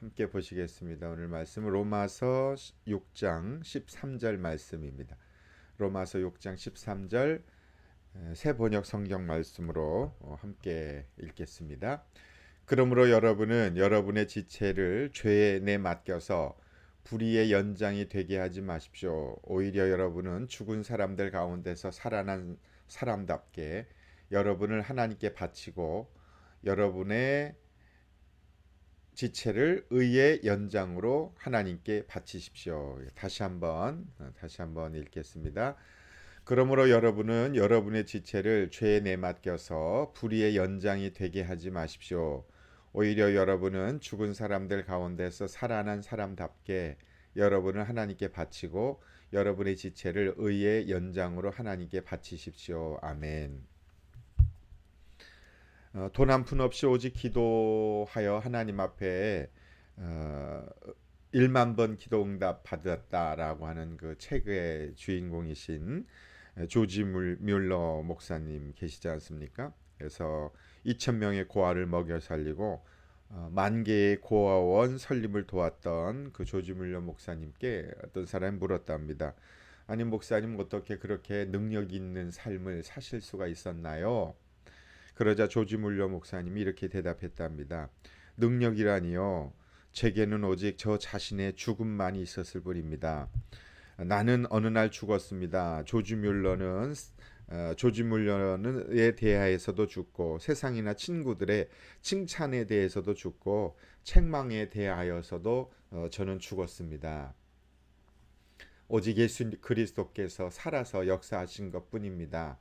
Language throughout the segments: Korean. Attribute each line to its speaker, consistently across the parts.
Speaker 1: 함께 보시겠습니다. 오늘 말씀 로마서 6장 13절 말씀입니다. 로마서 6장 13절 새 번역 성경 말씀으로 어, 함께 읽겠습니다. 그러므로 여러분은 여러분의 지체를 죄에 내 맡겨서 불의의 연장이 되게 하지 마십시오. 오히려 여러분은 죽은 사람들 가운데서 살아난 사람답게 여러분을 하나님께 바치고 여러분의 지체를 의의 연장으로 하나님께 바치십시오. 다시 한번 다시 한번 읽겠습니다. 그러므로 여러분은 여러분의 지체를 죄에 내맡겨서 불의의 연장이 되게 하지 마십시오. 오히려 여러분은 죽은 사람들 가운데서 살아난 사람답게 여러분을 하나님께 바치고 여러분의 지체를 의의 연장으로 하나님께 바치십시오. 아멘. 어, 돈한 푼 없이 오직 기도하여 하나님 앞에 어, 1만 번 기도 응답 받았다라고 하는 그 책의 주인공이신 조지 뮬러 목사님 계시지 않습니까? 그래서 2천 명의 고아를 먹여 살리고 어, 만 개의 고아원 설립을 도왔던 그 조지 뮬러 목사님께 어떤 사람이 물었답니다. 아니 목사님 어떻게 그렇게 능력 있는 삶을 사실 수가 있었나요? 그러자 조지 물려 목사님이 이렇게 대답했답니다. 능력이라니요. 제게는 오직 저 자신의 죽음만이 있었을 뿐입니다. 나는 어느 날 죽었습니다. 조지 뮬러는 어, 조지 뮬러에 대하여서도 죽고 세상이나 친구들의 칭찬에 대해서도 죽고 책망에 대하여서도 어, 저는 죽었습니다. 오직 예수 그리스도께서 살아서 역사하신 것뿐입니다.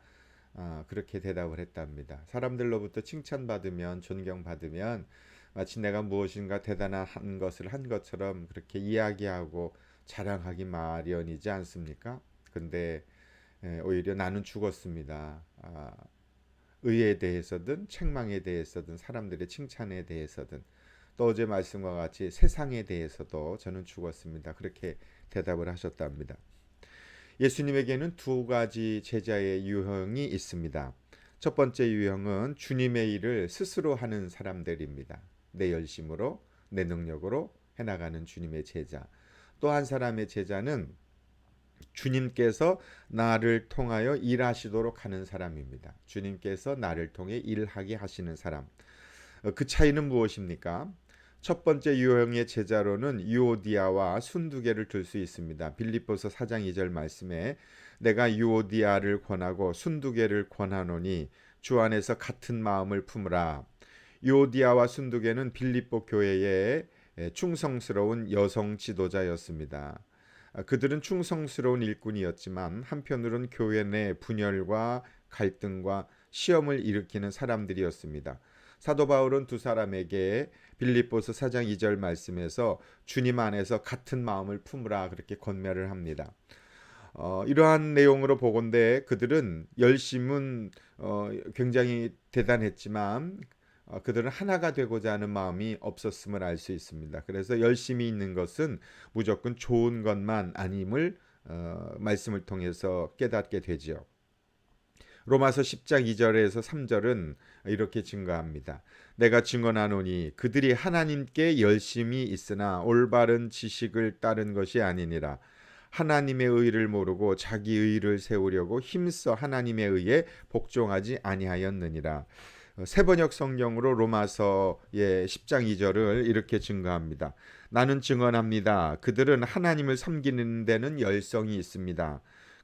Speaker 1: 아, 그렇게 대답을 했답니다. 사람들로부터 칭찬받으면 존경받으면 마치 내가 무엇인가 대단한 것을 한 것처럼 그렇게 이야기하고 자랑하기 마련이지 않습니까? 근데 에, 오히려 나는 죽었습니다. 아, 의에 대해서든 책망에 대해서든 사람들의 칭찬에 대해서든 또 어제 말씀과 같이 세상에 대해서도 저는 죽었습니다. 그렇게 대답을 하셨답니다. 예수님에게는 두 가지 제자의 유형이 있습니다. 첫 번째 유형은 주님의 일을 스스로 하는 사람들입니다. 내 열심으로, 내 능력으로 해나가는 주님의 제자. 또 한 사람의 제자는 주님께서 나를 통하여 일하시도록 하는 사람입니다. 주님께서 나를 통해 일하게 하시는 사람. 그 차이는 무엇입니까? 첫 번째 유형의 제자로는 유오디아와 순두개를 들 수 있습니다. 빌립보서 4장 2절 말씀에 내가 유오디아를 권하고 순두개를 권하노니 주 안에서 같은 마음을 품으라. 유오디아와 순두개는 빌립보 교회의 충성스러운 여성 지도자였습니다. 그들은 충성스러운 일꾼이었지만 한편으론 교회 내 분열과 갈등과 시험을 일으키는 사람들이었습니다. 사도 바울은 두 사람에게 빌립보서 4장 2절 말씀에서 주님 안에서 같은 마음을 품으라 그렇게 권면을 합니다. 어, 이러한 내용으로 보건대 그들은 열심은 어, 굉장히 대단했지만 어, 그들은 하나가 되고자 하는 마음이 없었음을 알 수 있습니다. 그래서 열심히 있는 것은 무조건 좋은 것만 아님을 어, 말씀을 통해서 깨닫게 되지요. 로마서 10장 2절에서 3절은 이렇게 증거합니다. 내가 증언하노니 그들이 하나님께 열심히 있으나 올바른 지식을 따른 것이 아니니라. 하나님의 의를 모르고 자기 의를 세우려고 힘써 하나님의 의에 복종하지 아니하였느니라. 세번역 성경으로 로마서의 10장 2절을 이렇게 증거합니다. 나는 증언합니다. 그들은 하나님을 섬기는 데는 열성이 있습니다.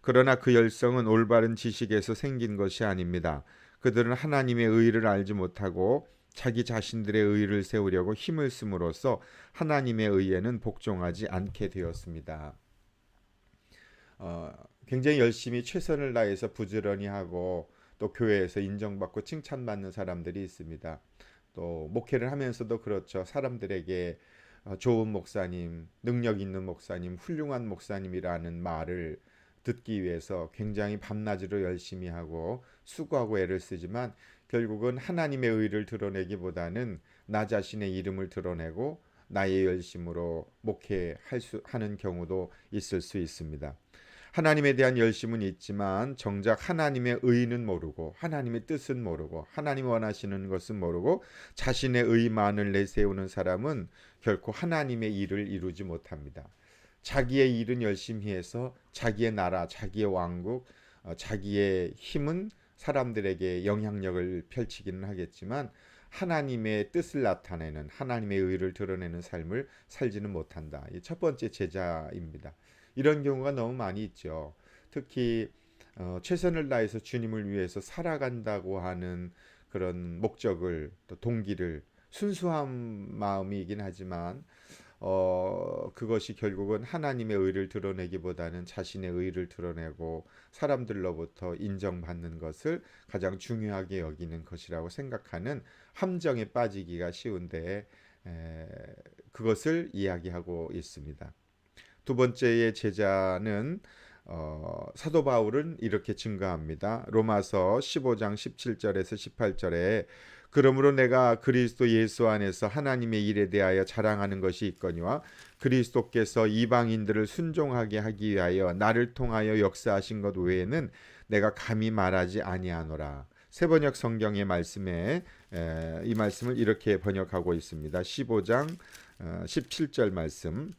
Speaker 1: 그러나 그 열성은 올바른 지식에서 생긴 것이 아닙니다. 그들은 하나님의 의를 알지 못하고 자기 자신들의 의를 세우려고 힘을 쓰므로써 하나님의 의에는 복종하지 않게 되었습니다. 어, 굉장히 열심히 최선을 다해서 부지런히 하고 또 교회에서 인정받고 칭찬받는 사람들이 있습니다. 또 목회를 하면서도 그렇죠. 사람들에게 어, 좋은 목사님, 능력 있는 목사님, 훌륭한 목사님이라는 말을 듣기 위해서 굉장히 밤낮으로 열심히 하고 수고하고 애를 쓰지만 결국은 하나님의 의를 드러내기보다는 나 자신의 이름을 드러내고 나의 열심으로 목회할 수 하는 경우도 있을 수 있습니다. 하나님에 대한 열심은 있지만 정작 하나님의 의는 모르고 하나님의 뜻은 모르고 하나님 원하시는 것은 모르고 자신의 의만을 내세우는 사람은 결코 하나님의 일을 이루지 못합니다. 자기의 일은 열심히 해서 자기의 나라, 자기의 왕국, 어, 자기의 힘은 사람들에게 영향력을 펼치기는 하겠지만 하나님의 뜻을 나타내는 하나님의 의를 드러내는 삶을 살지는 못한다. 이첫 번째 제자입니다. 이런 경우가 너무 많이 있죠. 특히 어, 최선을 다해서 주님을 위해서 살아간다고 하는 그런 목적을 또 동기를 순수한 마음이긴 하지만 어, 그것이 결국은 하나님의 의를 드러내기보다는 자신의 의를 드러내고 사람들로부터 인정받는 것을 가장 중요하게 여기는 것이라고 생각하는 함정에 빠지기가 쉬운데 에, 그것을 이야기하고 있습니다. 두 번째의 제자는 어, 사도 바울은 이렇게 증가합니다. 로마서 15장 17절에서 18절에 그러므로 내가 그리스도 예수 안에서 하나님의 일에 대하여 자랑하는 것이 있거니와 그리스도께서 이방인들을 순종하게 하기 위하여 나를 통하여 역사하신 것 외에는 내가 감히 말하지 아니하노라. 세번역 성경의 말씀에 에, 이 말씀을 이렇게 번역하고 있습니다. 15장 어, 17절 말씀.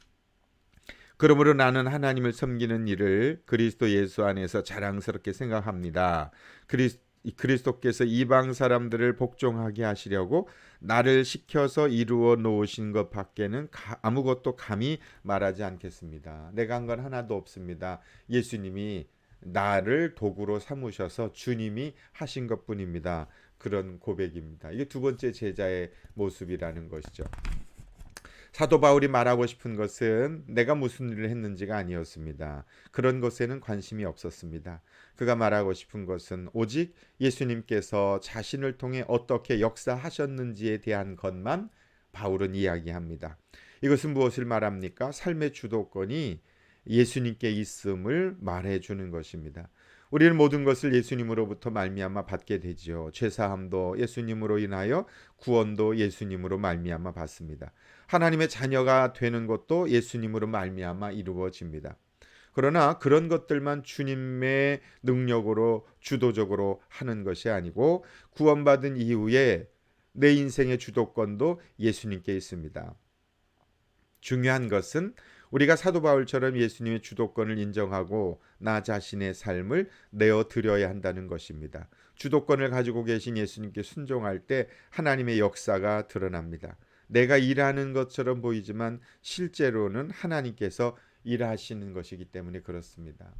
Speaker 1: 그러므로 나는 하나님을 섬기는 일을 그리스도 예수 안에서 자랑스럽게 생각합니다. 그리스 그리스도께서 이방 사람들을 복종하게 하시려고 나를 시켜서 이루어 놓으신 것 밖에는 아무것도 감히 말하지 않겠습니다. 내가 한 건 하나도 없습니다. 예수님이 나를 도구로 삼으셔서 주님이 하신 것 뿐입니다. 그런 고백입니다. 이게 두 번째 제자의 모습이라는 것이죠. 사도 바울이 말하고 싶은 것은 내가 무슨 일을 했는지가 아니었습니다. 그런 것에는 관심이 없었습니다. 그가 말하고 싶은 것은 오직 예수님께서 자신을 통해 어떻게 역사하셨는지에 대한 것만 바울은 이야기합니다. 이것은 무엇을 말합니까? 삶의 주도권이 예수님께 있음을 말해 주는 것입니다. 우리는 모든 것을 예수님으로부터 말미암아 받게 되지요. 죄 사함도 예수님으로 인하여 구원도 예수님으로 말미암아 받습니다. 하나님의 자녀가 되는 것도 예수님으로 말미암아 이루어집니다. 그러나 그런 것들만 주님의 능력으로 주도적으로 하는 것이 아니고 구원받은 이후에 내 인생의 주도권도 예수님께 있습니다. 중요한 것은 우리가 사도 바울처럼 예수님의 주도권을 인정하고 나 자신의 삶을 내어 드려야 한다는 것입니다. 주도권을 가지고 계신 예수님께 순종할 때 하나님의 역사가 드러납니다. 내가 일하는 것처럼 보이지만 실제로는 하나님께서 일하시는 것이기 때문에 그렇습니다.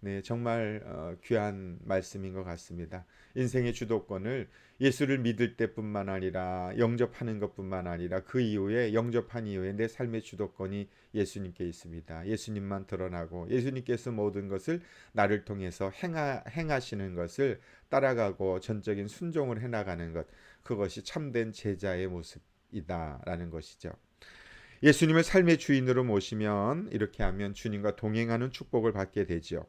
Speaker 1: 네, 정말 어, 귀한 말씀인 것 같습니다. 인생의 주도권을 예수를 믿을 때뿐만 아니라 영접하는 것뿐만 아니라 그 이후에 영접한 이후에 내 삶의 주도권이 예수님께 있습니다. 예수님만 드러나고 예수님께서 모든 것을 나를 통해서 행하, 행하시는 것을 따라가고 전적인 순종을 해나가는 것 그것이 참된 제자의 모습 이다라는 것이죠. 예수님을 삶의 주인으로 모시면 이렇게 하면 주님과 동행하는 축복을 받게 되죠.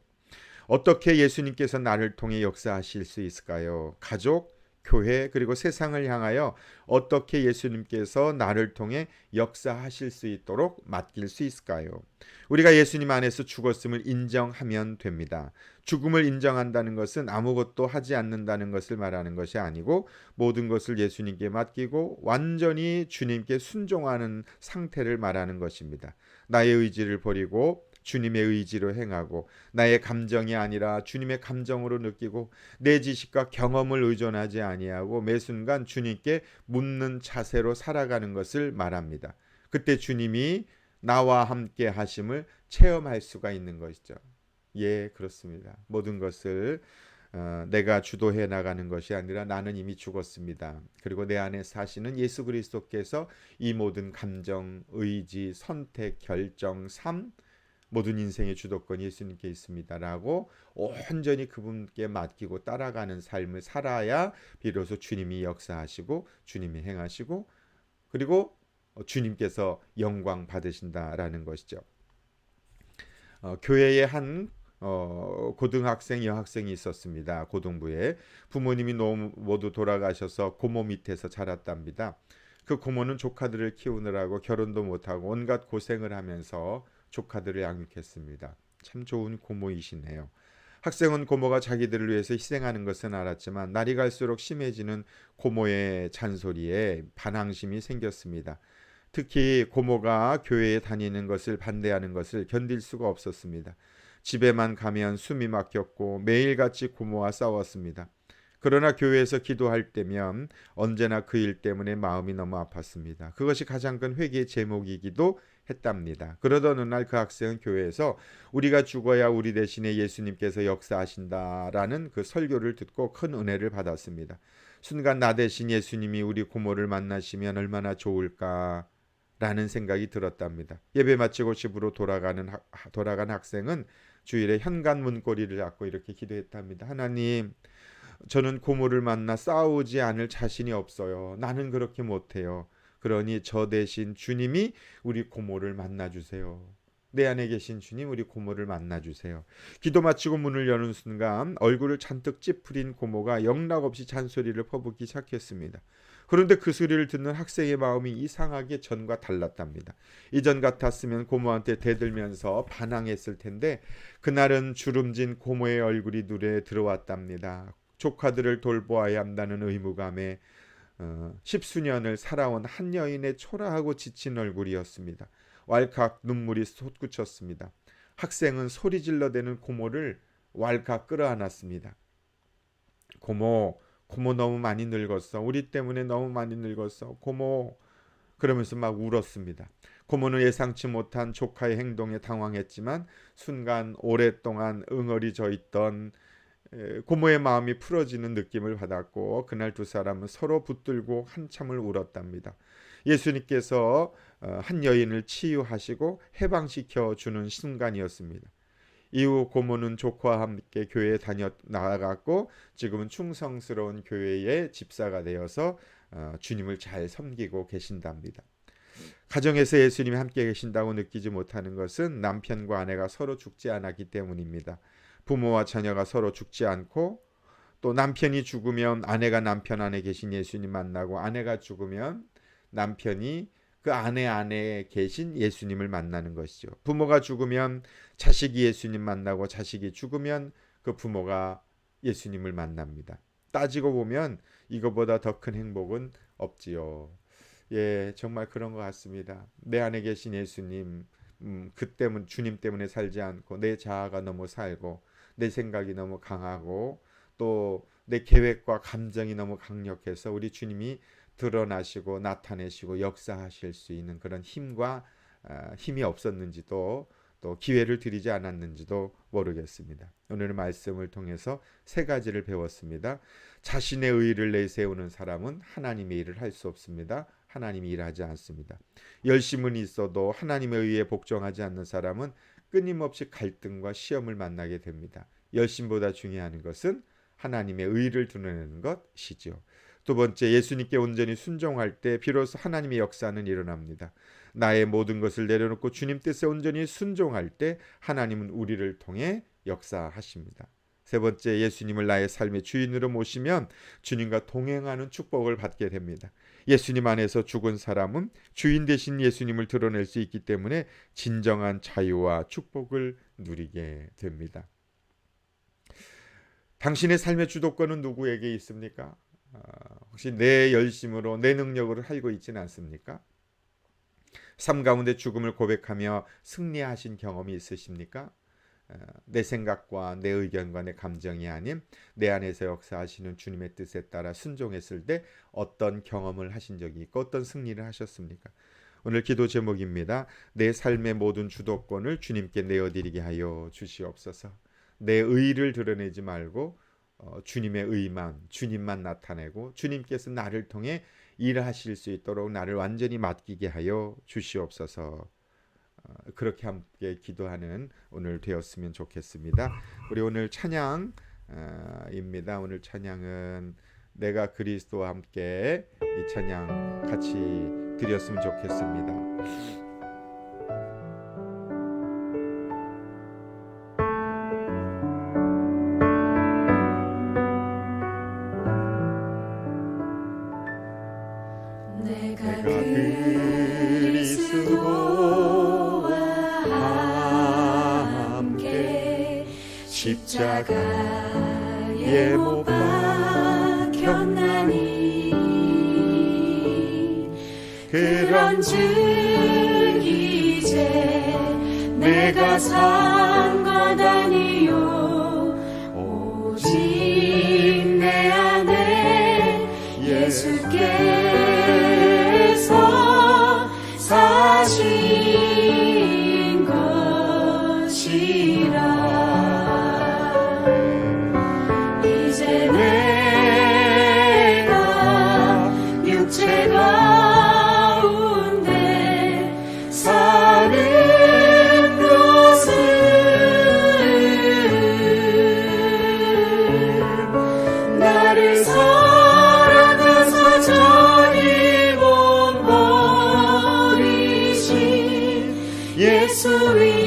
Speaker 1: 어떻게 예수님께서 나를 통해 역사하실 수 있을까요? 가족, 교회 그리고 세상을 향하여 어떻게 예수님께서 나를 통해 역사하실 수 있도록 맡길 수 있을까요? 우리가 예수님 안에서 죽었음을 인정하면 됩니다. 죽음을 인정한다는 것은 아무것도 하지 않는다는 것을 말하는 것이 아니고 모든 것을 예수님께 맡기고 완전히 주님께 순종하는 상태를 말하는 것입니다. 나의 의지를 버리고 주님의 의지로 행하고 나의 감정이 아니라 주님의 감정으로 느끼고 내 지식과 경험을 의존하지 아니하고 매 순간 주님께 묻는 자세로 살아가는 것을 말합니다. 그때 주님이 나와 함께 하심을 체험할 수가 있는 것이죠. 예, 그렇습니다. 모든 것을 어, 내가 주도해 나가는 것이 아니라 나는 이미 죽었습니다. 그리고 내 안에 사시는 예수 그리스도께서 이 모든 감정, 의지, 선택, 결정, 삶 모든 인생의 주도권이 예수님께 있습니다라고 온전히 그분께 맡기고 따라가는 삶을 살아야 비로소 주님이 역사하시고 주님이 행하시고 그리고 주님께서 영광 받으신다라는 것이죠. 어, 교회에 한 어, 고등학생 여학생이 있었습니다. 고등부에 부모님이 너무 모두 돌아가셔서 고모 밑에서 자랐답니다. 그 고모는 조카들을 키우느라고 결혼도 못하고 온갖 고생을 하면서 조카들을 양육했습니다. 참 좋은 고모이시네요. 학생은 고모가 자기들을 위해서 희생하는 것은 알았지만 날이 갈수록 심해지는 고모의 잔소리에 반항심이 생겼습니다. 특히 고모가 교회에 다니는 것을 반대하는 것을 견딜 수가 없었습니다. 집에만 가면 숨이 막혔고 매일같이 고모와 싸웠습니다. 그러나 교회에서 기도할 때면 언제나 그 일 때문에 마음이 너무 아팠습니다. 그것이 가장 큰 회개의 제목이기도 했답니다. 그러던 어느 날 그 학생은 교회에서 우리가 죽어야 우리 대신에 예수님께서 역사하신다라는 그 설교를 듣고 큰 은혜를 받았습니다. 순간 나 대신 예수님이 우리 고모를 만나시면 얼마나 좋을까 라는 생각이 들었답니다. 예배 마치고 집으로 돌아가는 돌아간 학생은 주일에 현관 문고리를 잡고 이렇게 기도했답니다. 하나님, 저는 고모를 만나 싸우지 않을 자신이 없어요. 나는 그렇게 못해요. 그러니 저 대신 주님이 우리 고모를 만나 주세요. 내 안에 계신 주님 우리 고모를 만나 주세요. 기도 마치고 문을 여는 순간 얼굴을 잔뜩 찌푸린 고모가 영락없이 잔소리를 퍼붓기 시작했습니다. 그런데 그 소리를 듣는 학생의 마음이 이상하게 전과 달랐답니다. 이전 같았으면 고모한테 대들면서 반항했을 텐데 그날은 주름진 고모의 얼굴이 눈에 들어왔답니다. 조카들을 돌보아야 한다는 의무감에 어, 십수년을 살아온 한 여인의 초라하고 지친 얼굴이었습니다. 왈칵 눈물이 솟구쳤습니다. 학생은 소리 질러대는 고모를 왈칵 끌어안았습니다. 고모, 고모 너무 많이 늙었어. 우리 때문에 너무 많이 늙었어. 고모. 그러면서 막 울었습니다. 고모는 예상치 못한 조카의 행동에 당황했지만 순간 오랫동안 응어리 져 있던 고모의 마음이 풀어지는 느낌을 받았고 그날 두 사람은 서로 붙들고 한참을 울었답니다. 예수님께서 어, 한 여인을 치유하시고 해방시켜 주는 순간이었습니다. 이후 고모는 조카와 함께 교회에 다녀 나아갔고 지금은 충성스러운 교회의 집사가 되어서 어, 주님을 잘 섬기고 계신답니다. 가정에서 예수님이 함께 계신다고 느끼지 못하는 것은 남편과 아내가 서로 죽지 않았기 때문입니다. 부모와 자녀가 서로 죽지 않고 또 남편이 죽으면 아내가 남편 안에 계신 예수님 만나고 아내가 죽으면 남편이 그 아내 안에 계신 예수님을 만나는 것이죠. 부모가 죽으면 자식이 예수님 만나고 자식이 죽으면 그 부모가 예수님을 만납니다. 따지고 보면 이거보다 더 큰 행복은 없지요. 예, 정말 그런 것 같습니다. 내 안에 계신 예수님, 음, 그 때문 주님 때문에 살지 않고 내 자아가 너무 살고 내 생각이 너무 강하고 또 내 계획과 감정이 너무 강력해서 우리 주님이 드러나시고 나타내시고 역사하실 수 있는 그런 힘과 어, 힘이 없었는지도 또 기회를 드리지 않았는지도 모르겠습니다. 오늘 말씀을 통해서 세 가지를 배웠습니다. 자신의 의를 내세우는 사람은 하나님의 일을 할 수 없습니다. 하나님이 일하지 않습니다. 열심은 있어도 하나님의 의에 복종하지 않는 사람은 끊임없이 갈등과 시험을 만나게 됩니다. 열심보다 중요한 것은 하나님의 의를 드러내는 것이지요. 두 번째, 예수님께 온전히 순종할 때 비로소 하나님의 역사는 일어납니다. 나의 모든 것을 내려놓고 주님 뜻에 온전히 순종할 때 하나님은 우리를 통해 역사하십니다. 세 번째, 예수님을 나의 삶의 주인으로 모시면 주님과 동행하는 축복을 받게 됩니다. 예수님 안에서 죽은 사람은 주인 대신 예수님을 드러낼 수 있기 때문에 진정한 자유와 축복을 누리게 됩니다. 당신의 삶의 주도권은 누구에게 있습니까? 어, 혹시 내 열심으로 내 능력으로 살고 있지는 않습니까? 삶 가운데 죽음을 고백하며 승리하신 경험이 있으십니까? 어, 내 생각과 내 의견과 내 감정이 아닌 내 안에서 역사하시는 주님의 뜻에 따라 순종했을 때 어떤 경험을 하신 적이 있고 어떤 승리를 하셨습니까? 오늘 기도 제목입니다. 내 삶의 모든 주도권을 주님께 내어드리게 하여 주시옵소서. 내 의를 드러내지 말고 어, 주님의 의만 주님만 나타내고 주님께서 나를 통해 일하실 수 있도록 나를 완전히 맡기게 하여 주시옵소서. 어, 그렇게 함께 기도하는 오늘 되었으면 좋겠습니다. 우리 오늘 찬양입니다. 오늘 찬양은 내가 그리스도와 함께 이 찬양 같이 드렸으면 좋겠습니다. 십자가에 못 박혔나니.
Speaker 2: 그런즉 이제 내가 산 것 아니요. 오직 내 안에 예수께서 사신 예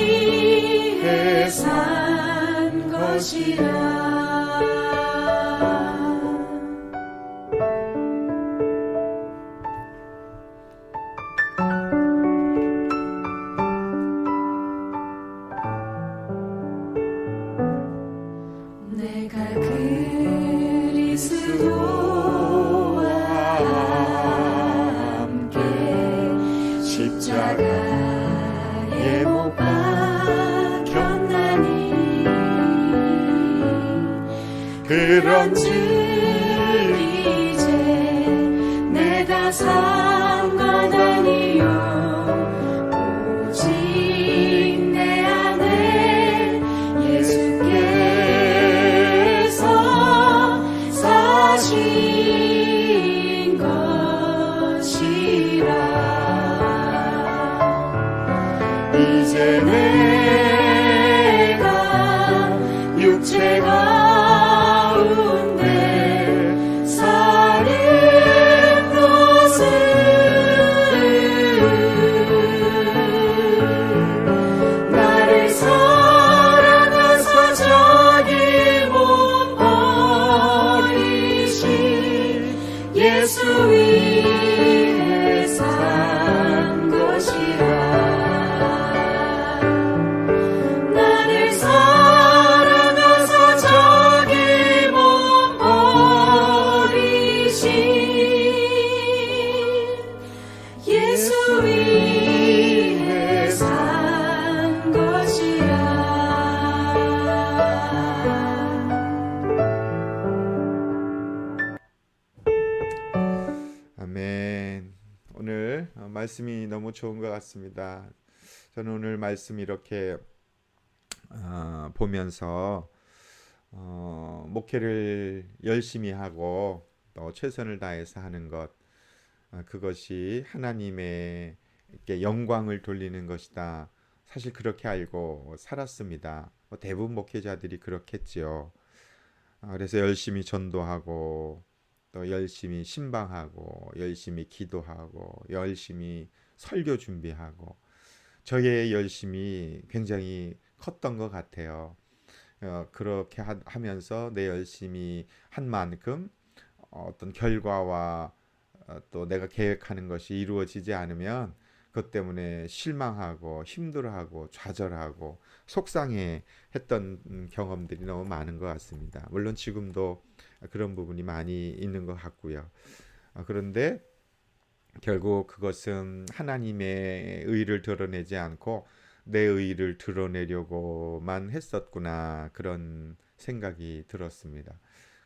Speaker 1: 좋은 것 같습니다. 저는 오늘 말씀 이렇게 어, 보면서 어, 목회를 열심히 하고 또 최선을 다해서 하는 것 어, 그것이 하나님의 영광을 돌리는 것이다. 사실 그렇게 알고 살았습니다. 뭐 대부분 목회자들이 그렇겠지요. 어, 그래서 열심히 전도하고 또 열심히 신방하고 열심히 기도하고 열심히 설교 준비하고 저의 열심이 굉장히 컸던 것 같아요. 어, 그렇게 하, 하면서 내 열심히 한 만큼 어떤 결과와 어, 또 내가 계획하는 것이 이루어지지 않으면 그것 때문에 실망하고 힘들어하고 좌절하고 속상해 했던 음, 경험들이 너무 많은 것 같습니다. 물론 지금도 그런 부분이 많이 있는 것 같고요. 아, 그런데 결국 그것은 하나님의 의를 드러내지 않고 내 의를 드러내려고만 했었구나 그런 생각이 들었습니다.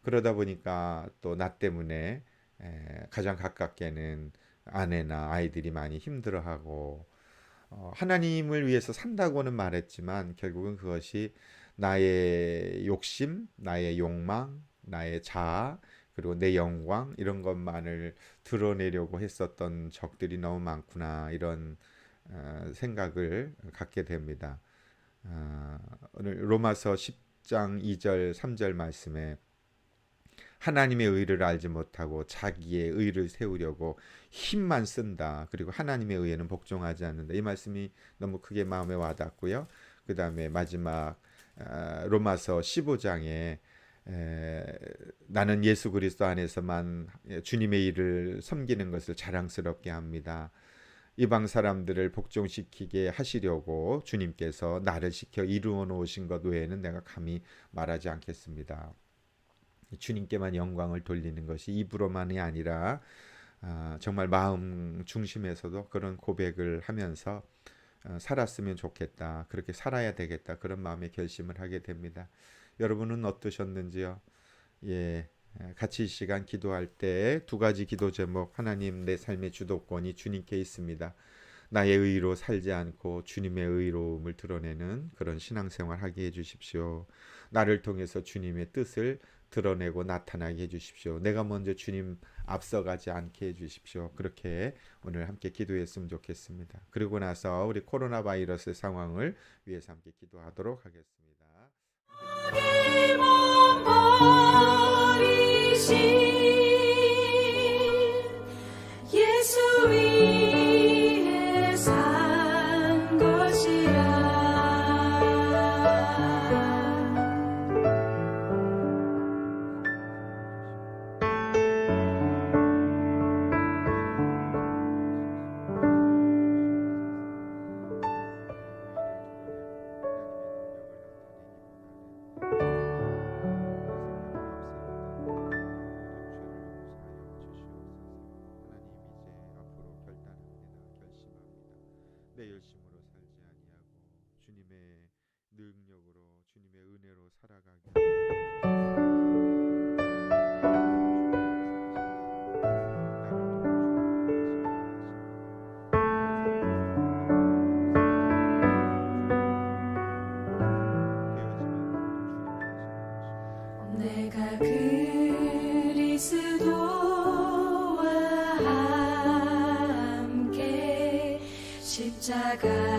Speaker 1: 그러다 보니까 또 나 때문에 에, 가장 가깝게는 아내나 아이들이 많이 힘들어하고 어, 하나님을 위해서 산다고는 말했지만 결국은 그것이 나의 욕심, 나의 욕망, 나의 자아, 그리고 내 영광 이런 것만을 드러내려고 했었던 적들이 너무 많구나 이런 어, 생각을 갖게 됩니다. 어, 오늘 로마서 10장 2절 3절 말씀에 하나님의 의를 알지 못하고 자기의 의를 세우려고 힘만 쓴다. 그리고 하나님의 의에는 복종하지 않는다. 이 말씀이 너무 크게 마음에 와닿고요. 그 다음에 마지막 아, 로마서 15장에 에, 나는 예수 그리스도 안에서만 주님의 일을 섬기는 것을 자랑스럽게 합니다. 이방 사람들을 복종시키게 하시려고 주님께서 나를 시켜 이루어 놓으신 것 외에는 내가 감히 말하지 않겠습니다. 주님께만 영광을 돌리는 것이 입으로만이 아니라 아, 정말 마음 중심에서도 그런 고백을 하면서 어, 살았으면 좋겠다. 그렇게 살아야 되겠다. 그런 마음의 결심을 하게 됩니다. 여러분은 어떠셨는지요? 예. 같이 이 시간 기도할 때 두 가지 기도 제목 하나님 내 삶의 주도권이 주님께 있습니다. 나의 의로 살지 않고 주님의 의로움을 드러내는 그런 신앙생활 하게 해 주십시오. 나를 통해서 주님의 뜻을 드러내고 나타나게 해 주십시오. 내가 먼저 주님 앞서가지 않게 해 주십시오. 그렇게 오늘 함께 기도했으면 좋겠습니다. 그리고 나서 우리 코로나 바이러스 상황을 위해서 함께 기도하도록 하겠습니다.
Speaker 2: 십자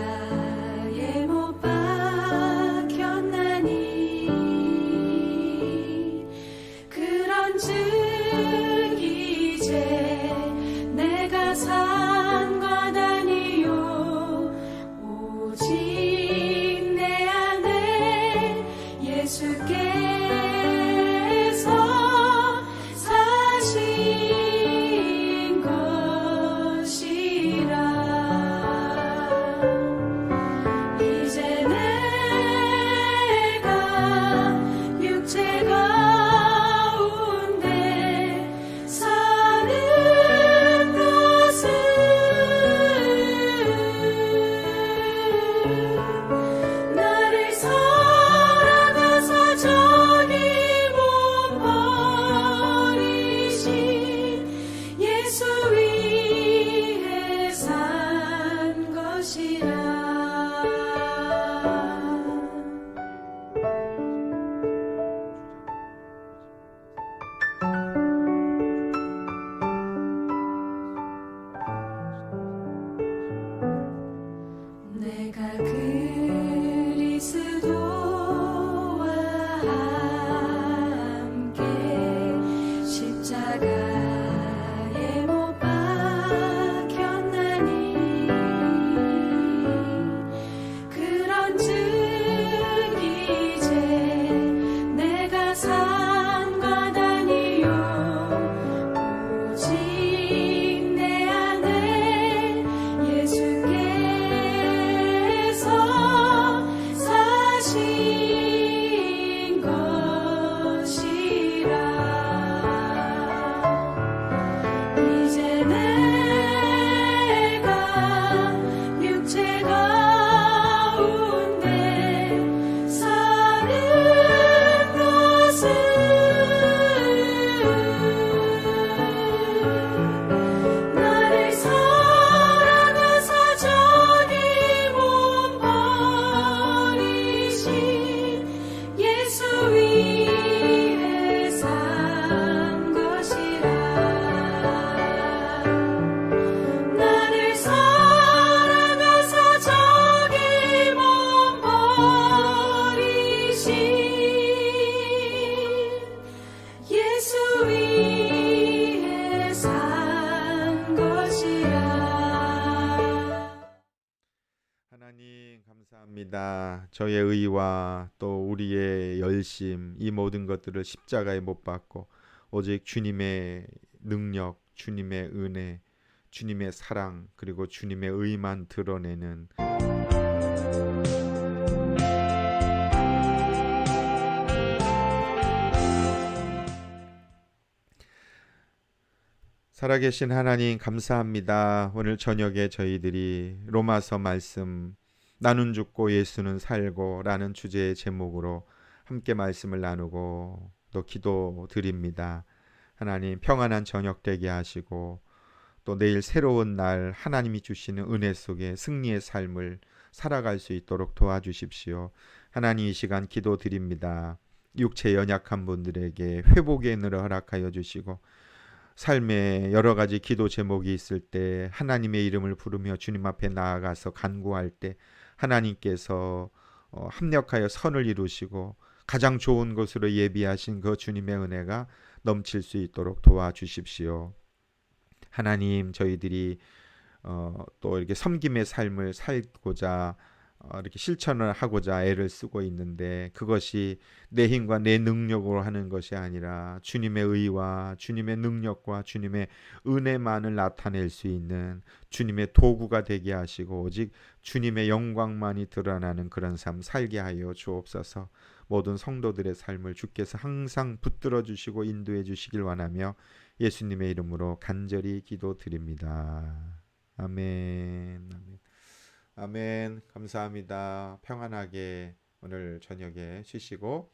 Speaker 1: 의 의와 또 우리의 열심 이 모든 것들을 십자가에 못 박고 오직 주님의 능력, 주님의 은혜, 주님의 사랑 그리고 주님의 의만 드러내는 살아계신 하나님 감사합니다. 오늘 저녁에 저희들이 로마서 말씀 나는 죽고 예수는 살고라는 주제의 제목으로 함께 말씀을 나누고 또 기도 드립니다. 하나님 평안한 저녁 되게 하시고 또 내일 새로운 날 하나님이 주시는 은혜 속에 승리의 삶을 살아갈 수 있도록 도와주십시오. 하나님 이 시간 기도 드립니다. 육체 연약한 분들에게 회복의 은혜를 허락하여 주시고 삶에 여러 가지 기도 제목이 있을 때 하나님의 이름을 부르며 주님 앞에 나아가서 간구할 때 하나님께서 어, 합력하여 선을 이루시고 가장 좋은 것으로 예비하신 그 주님의 은혜가 넘칠 수 있도록 도와주십시오. 하나님 저희들이 어, 또 이렇게 섬김의 삶을 살고자 어, 이렇게 실천을 하고자 애를 쓰고 있는데 그것이 내 힘과 내 능력으로 하는 것이 아니라 주님의 의와 주님의 능력과 주님의 은혜만을 나타낼 수 있는 주님의 도구가 되게 하시고 오직 주님의 영광만이 드러나는 그런 삶 살게 하여 주옵소서. 모든 성도들의 삶을 주께서 항상 붙들어 주시고 인도해 주시길 원하며 예수님의 이름으로 간절히 기도드립니다. 아멘. 아멘. 아멘. 감사합니다. 평안하게 오늘 저녁에 쉬시고